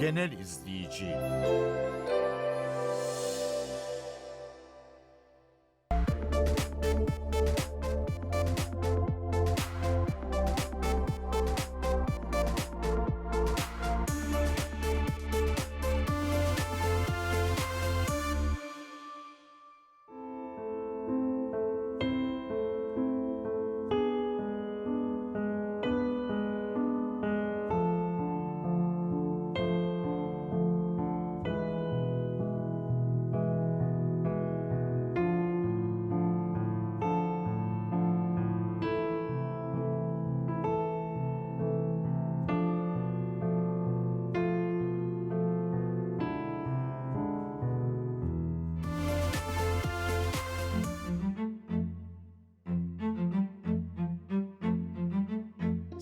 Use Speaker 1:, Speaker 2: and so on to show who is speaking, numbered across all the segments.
Speaker 1: genel izleyici.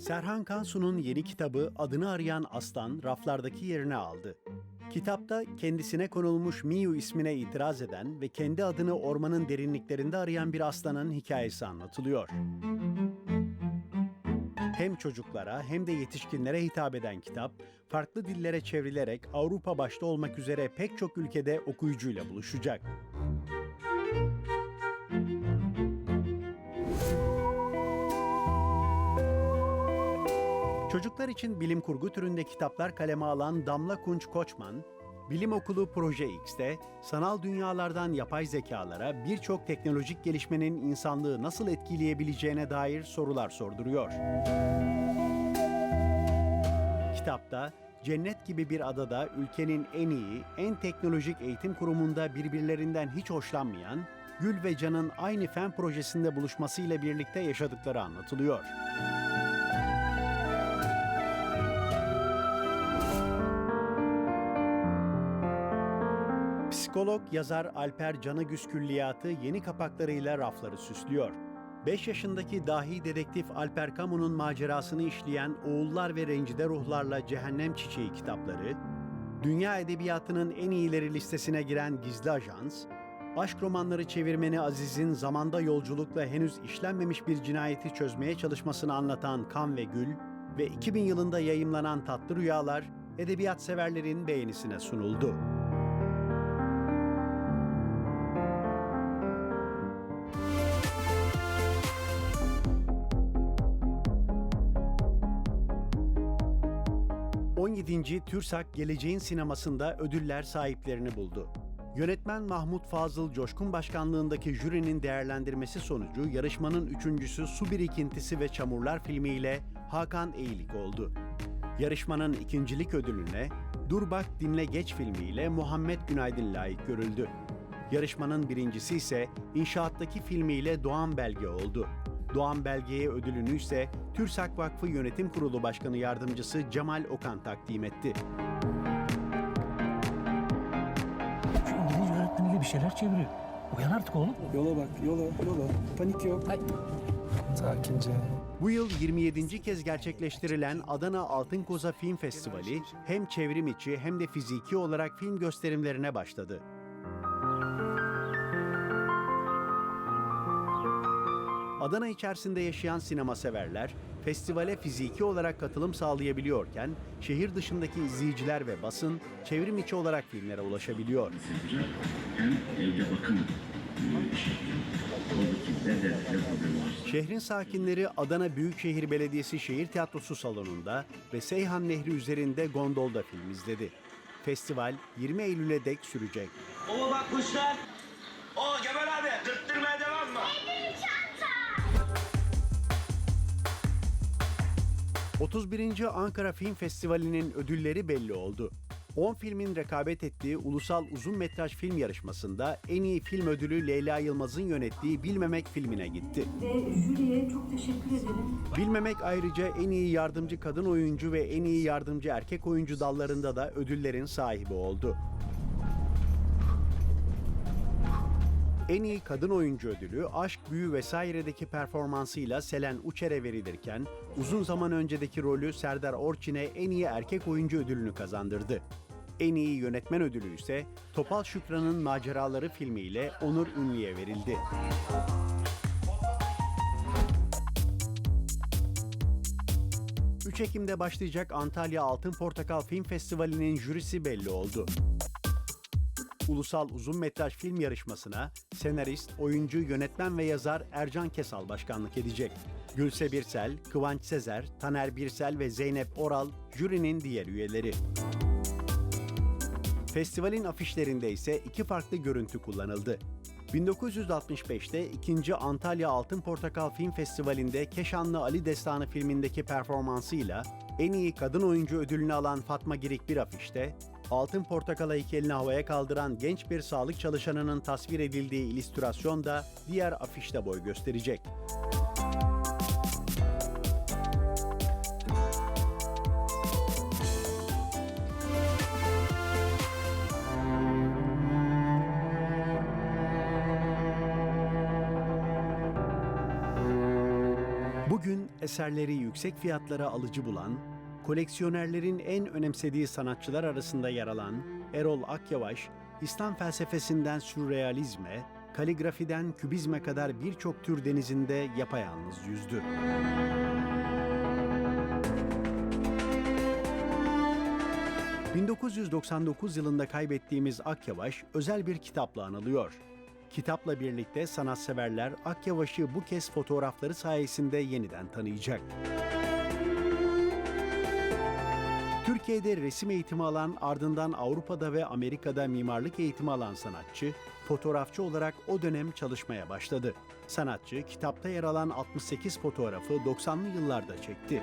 Speaker 2: Serhan Kansu'nun yeni kitabı Adını Arayan Aslan raflardaki yerini aldı. Kitapta kendisine konulmuş Miyu ismine itiraz eden ve kendi adını ormanın derinliklerinde arayan bir aslanın hikayesi anlatılıyor. Hem çocuklara hem de yetişkinlere hitap eden kitap, farklı dillere çevrilerek Avrupa başta olmak üzere pek çok ülkede okuyucuyla buluşacak. Çocuklar için bilim kurgu türünde kitaplar kaleme alan Damla Kunç Koçman, Bilim Okulu Proje X'te sanal dünyalardan yapay zekalara birçok teknolojik gelişmenin insanlığı nasıl etkileyebileceğine dair sorular sorduruyor. Kitapta cennet gibi bir adada ülkenin en iyi, en teknolojik eğitim kurumunda birbirlerinden hiç hoşlanmayan Gül ve Can'ın aynı fen projesinde buluşmasıyla birlikte yaşadıkları anlatılıyor. Psikolog yazar Alper Canıgüz Külliyatı yeni kapaklarıyla rafları süslüyor. 5 yaşındaki dahi dedektif Alper Kamu'nun macerasını işleyen Oğullar ve Rencide Ruhlarla Cehennem Çiçeği kitapları, dünya edebiyatının en iyileri listesine giren Gizli Ajans, aşk romanları çevirmeni Aziz'in zamanda yolculukla henüz işlenmemiş bir cinayeti çözmeye çalışmasını anlatan Kan ve Gül ve 2000 yılında yayımlanan Tatlı Rüyalar, edebiyat severlerin beğenisine sunuldu. ...17. TÜRSAK Geleceğin Sineması'nda ödüller sahiplerini buldu. Yönetmen Mahmut Fazıl Coşkun başkanlığındaki jürinin değerlendirmesi sonucu yarışmanın üçüncüsü Su Birikintisi ve Çamurlar filmiyle Hakan Eğilik oldu. Yarışmanın ikincilik ödülüne Dur Bak Dinle Geç filmiyle Muhammed Günaydın layık görüldü. Yarışmanın birincisi ise İnşaattaki filmiyle Doğan Belge oldu. Doğan Belge'ye ödülünü ise TÜRSAK Vakfı Yönetim Kurulu Başkanı Yardımcısı Cemal Okan takdim etti.
Speaker 3: Şu İngilizce öğretmeniyle bir şeyler çeviriyor. Uyan artık oğlum.
Speaker 4: Yola bak, yola, yola. Panik yok.
Speaker 3: Ay.
Speaker 4: Sakince.
Speaker 2: Bu yıl 27. kez gerçekleştirilen Adana Altın Koza Film Festivali hem çevrim içi hem de fiziki olarak film gösterimlerine başladı. Adana içerisinde yaşayan sinema severler festivale fiziki olarak katılım sağlayabiliyorken şehir dışındaki izleyiciler ve basın çevrim içi olarak filmlere ulaşabiliyor. Şehrin sakinleri Adana Büyükşehir Belediyesi Şehir Tiyatrosu salonunda ve Seyhan Nehri üzerinde gondolda film izledi. Festival 20 Eylül'e dek sürecek.
Speaker 5: O bak kuşlar. O Kemal abi kırttırmaya devam
Speaker 2: 31. Ankara Film Festivali'nin ödülleri belli oldu. 10 filmin rekabet ettiği ulusal uzun metraj film yarışmasında en iyi film ödülü Leyla Yılmaz'ın yönettiği Bilmemek filmine gitti.
Speaker 6: Ve jüriye çok teşekkür ederim.
Speaker 2: Bilmemek ayrıca en iyi yardımcı kadın oyuncu ve en iyi yardımcı erkek oyuncu dallarında da ödüllerin sahibi oldu. En iyi kadın oyuncu ödülü Aşk, Büyü vesairedeki performansıyla Selen Uçer'e verilirken uzun zaman öncedeki rolü Serdar Orçin'e en iyi erkek oyuncu ödülünü kazandırdı. En iyi yönetmen ödülü ise Topal Şükran'ın Maceraları filmiyle Onur Ünlü'ye verildi. 3 Ekim'de başlayacak Antalya Altın Portakal Film Festivali'nin jürisi belli oldu. Ulusal Uzun Metraj Film Yarışması'na senarist, oyuncu, yönetmen ve yazar Ercan Kesal başkanlık edecek. Gülse Birsel, Kıvanç Sezer, Taner Birsel ve Zeynep Oral jürinin diğer üyeleri. Festivalin afişlerinde ise iki farklı görüntü kullanıldı. 1965'te 2. Antalya Altın Portakal Film Festivali'nde Keşanlı Ali Destanı filmindeki performansıyla en iyi kadın oyuncu ödülünü alan Fatma Girik bir afişte, Altın Portakal heykelini havaya kaldıran genç bir sağlık çalışanının tasvir edildiği illüstrasyon da diğer afişte boy gösterecek. Bugün eserleri yüksek fiyatlara alıcı bulan, koleksiyonerlerin en önemsediği sanatçılar arasında yer alan Erol Akyavaş, İslam felsefesinden sürrealizme, kaligrafiden kübizme kadar birçok tür denizinde yapayalnız yüzdü. ...1999 yılında kaybettiğimiz Akyavaş özel bir kitapla anılıyor. Kitapla birlikte sanatseverler Akyavaş'ı bu kez fotoğrafları sayesinde yeniden tanıyacak. Türkiye'de resim eğitimi alan ardından Avrupa'da ve Amerika'da mimarlık eğitimi alan sanatçı, fotoğrafçı olarak o dönem çalışmaya başladı. Sanatçı kitapta yer alan 68 fotoğrafı 90'lı yıllarda çekti.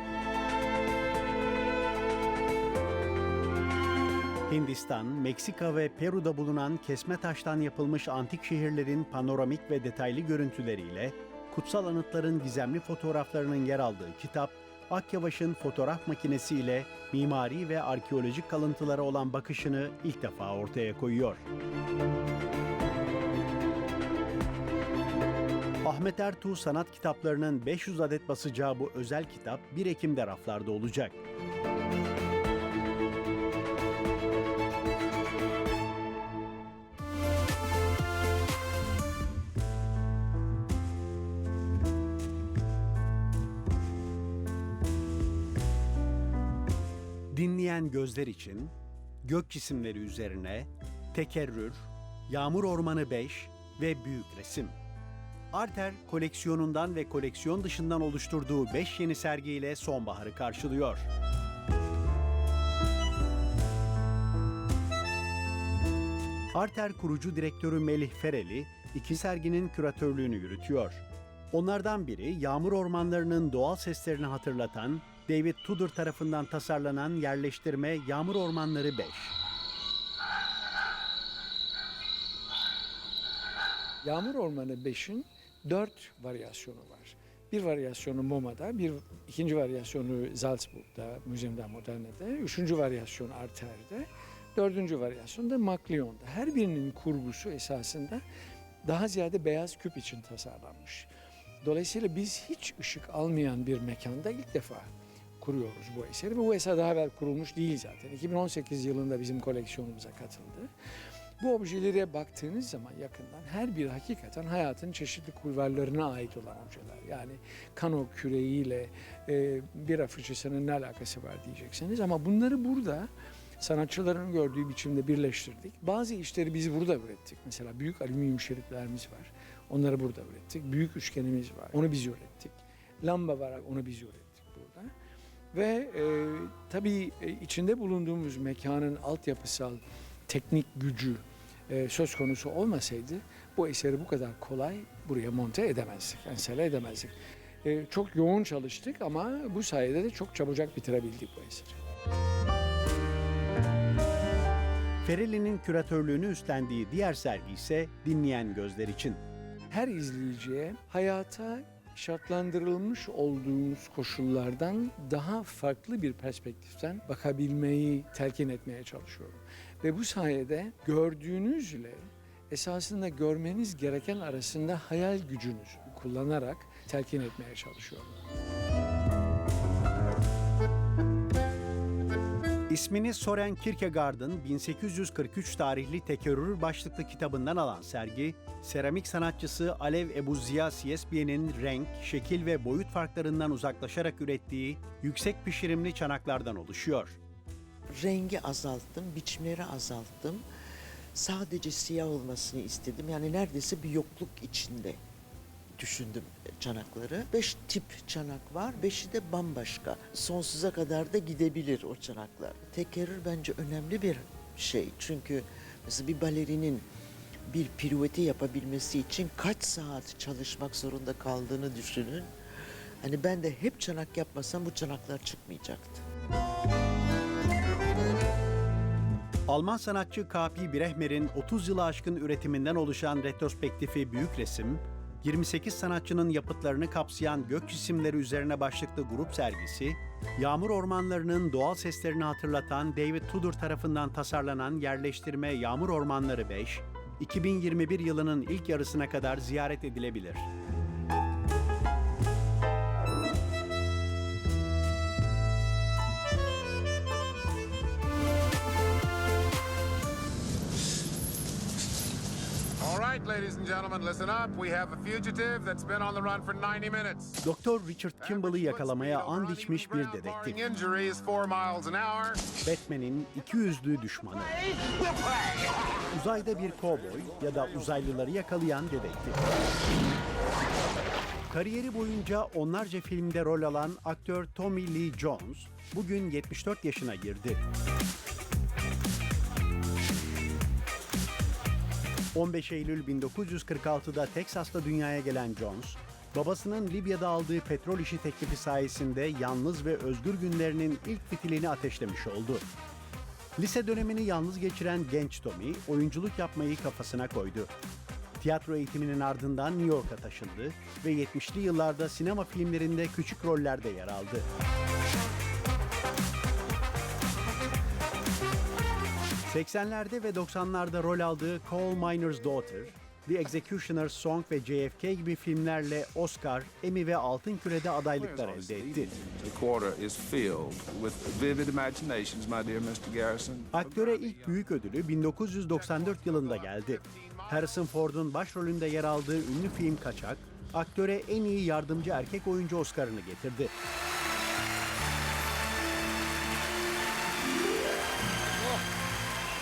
Speaker 2: Hindistan, Meksika ve Peru'da bulunan kesme taştan yapılmış antik şehirlerin panoramik ve detaylı görüntüleriyle kutsal anıtların gizemli fotoğraflarının yer aldığı kitap, Akyavaş'ın fotoğraf makinesiyle mimari ve arkeolojik kalıntılara olan bakışını ilk defa ortaya koyuyor. Ahmet Ertuğ sanat kitaplarının 500 adet basacağı bu özel kitap 1 Ekim'de raflarda olacak. Dinleyen gözler için gök cisimleri üzerine Tekerrür, Yağmur Ormanı 5 ve Büyük Resim. Arter koleksiyonundan ve koleksiyon dışından oluşturduğu 5 yeni sergiyle sonbaharı karşılıyor. Arter kurucu direktörü Melih Fereli, iki serginin küratörlüğünü yürütüyor. Onlardan biri yağmur ormanlarının doğal seslerini hatırlatan David Tudor tarafından tasarlanan yerleştirme Yağmur Ormanları 5.
Speaker 4: Yağmur Ormanı 5'in 4 varyasyonu var. Bir varyasyonu MoMA'da, bir ikinci varyasyonu Salzburg'da, Museum der Moderne'de, üçüncü varyasyonu Arter'de, dördüncü varyasyon da Macleon'da. Her birinin kurgusu esasında daha ziyade beyaz küp için tasarlanmış. Dolayısıyla biz hiç ışık almayan bir mekanda ilk defa kuruyoruz bu eseri. Bu eser daha evvel kurulmuş değil zaten. 2018 yılında bizim koleksiyonumuza katıldı. Bu objelere baktığınız zaman yakından her biri hakikaten hayatın çeşitli kulvarlarına ait olan objeler. Yani kano küreğiyle e, bira fıçısının ne alakası var diyeceksiniz. Ama bunları burada sanatçıların gördüğü biçimde birleştirdik. Bazı işleri biz burada ürettik. Mesela büyük alüminyum şeritlerimiz var. Onları burada ürettik. Büyük üçgenimiz var. Onu biz ürettik. Lamba var. Onu biz ürettik. Ve e, tabii e, içinde bulunduğumuz mekanın altyapısal teknik gücü e, söz konusu olmasaydı bu eseri bu kadar kolay buraya monte edemezdik, ensele edemezdik. E, çok yoğun çalıştık ama bu sayede de çok çabucak bitirebildik bu eseri.
Speaker 2: Fereli'nin küratörlüğünü üstlendiği diğer sergi ise Dinleyen Gözler için.
Speaker 4: Her izleyiciye hayata şartlandırılmış olduğumuz koşullardan daha farklı bir perspektiften bakabilmeyi telkin etmeye çalışıyorum. Ve bu sayede gördüğünüzle esasında görmeniz gereken arasında hayal gücünüzü kullanarak telkin etmeye çalışıyorum.
Speaker 2: İsmini Soren Kierkegaard'ın 1843 tarihli Tekerrür başlıklı kitabından alan sergi, seramik sanatçısı Alev Ebu Ziya Siyesbiye'nin renk, şekil ve boyut farklarından uzaklaşarak ürettiği yüksek pişirimli çanaklardan oluşuyor.
Speaker 1: rengi azalttım, biçimleri azalttım. Sadece siyah olmasını istedim. Yani neredeyse bir yokluk içinde düşündüm çanakları. Beş tip çanak var, beşi de bambaşka. Sonsuza kadar da gidebilir o çanaklar. Tekerrür bence önemli bir şey. Çünkü mesela bir balerinin bir pirueti yapabilmesi için kaç saat çalışmak zorunda kaldığını düşünün. Hani ben de hep çanak yapmasam bu çanaklar çıkmayacaktı.
Speaker 2: Alman sanatçı K.P. Brehmer'in 30 yılı aşkın üretiminden oluşan retrospektifi Büyük Resim, 28 sanatçının yapıtlarını kapsayan gök cisimleri üzerine başlıklı grup sergisi, yağmur ormanlarının doğal seslerini hatırlatan David Tudor tarafından tasarlanan yerleştirme Yağmur Ormanları 5, 2021 yılının ilk yarısına kadar ziyaret edilebilir.
Speaker 7: Right, ladies and gentlemen, listen up. We have a fugitive that's been on the run for 90 minutes.
Speaker 2: Dr. Richard Kimball'ı yakalamaya and içmiş bir dedektif.
Speaker 7: Barring injury is 4 miles an hour.
Speaker 2: Batman'in iki yüzlü düşmanı. Uzayda bir kovboy ya da uzaylıları yakalayan dedektif. Kariyeri boyunca onlarca filmde rol alan aktör Tommy Lee Jones bugün 74 yaşına girdi. 15 Eylül 1946'da Teksas'ta dünyaya gelen Jones, babasının Libya'da aldığı petrol işi teklifi sayesinde yalnız ve özgür günlerinin ilk fitilini ateşlemiş oldu. Lise dönemini yalnız geçiren genç Tommy, oyunculuk yapmayı kafasına koydu. Tiyatro eğitiminin ardından New York'a taşındı ve 70'li yıllarda sinema filmlerinde küçük rollerde yer aldı. ...80'lerde ve 90'larda rol aldığı Coal Miner's Daughter, The Executioner's Song ve JFK gibi filmlerle Oscar, Emmy ve Altın Küre'de adaylıklar elde etti. Aktöre ilk büyük ödülü 1994 yılında geldi. Harrison Ford'un başrolünde yer aldığı ünlü film Kaçak, aktöre en iyi yardımcı erkek oyuncu Oscar'ını getirdi.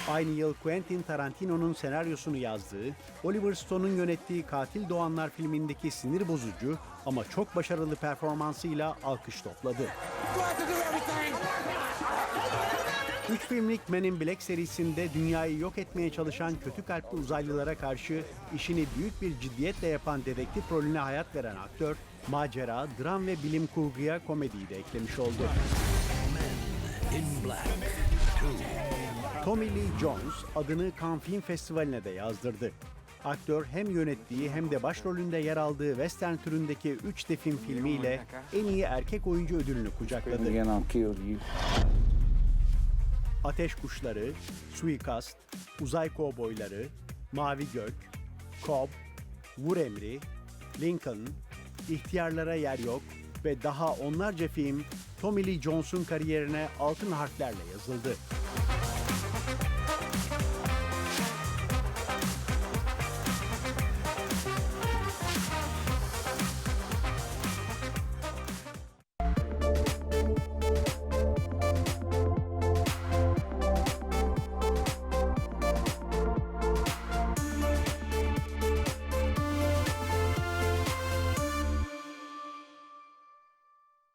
Speaker 2: Aynı yıl Quentin Tarantino'nun senaryosunu yazdığı, Oliver Stone'un yönettiği Katil Doğanlar filmindeki sinir bozucu ama çok başarılı performansıyla alkış topladı. Üç filmlik Men in Black serisinde dünyayı yok etmeye çalışan kötü kalpli uzaylılara karşı işini büyük bir ciddiyetle yapan dedektif rolüne hayat veren aktör, macera, dram ve bilim kurguya komediyi de eklemiş oldu. Tommy Lee Jones adını Cannes Film Festivali'ne de yazdırdı. Aktör hem yönettiği hem de başrolünde yer aldığı western türündeki üç defin filmiyle en iyi erkek oyuncu ödülünü kucakladı. Ateş Kuşları, Suikast, Uzay Kovboyları, Mavi Gök, Cobb, Vur Emri, Lincoln, İhtiyarlara Yer Yok ve daha onlarca film Tommy Lee Jones'un kariyerine altın harflerle yazıldı. フフフ。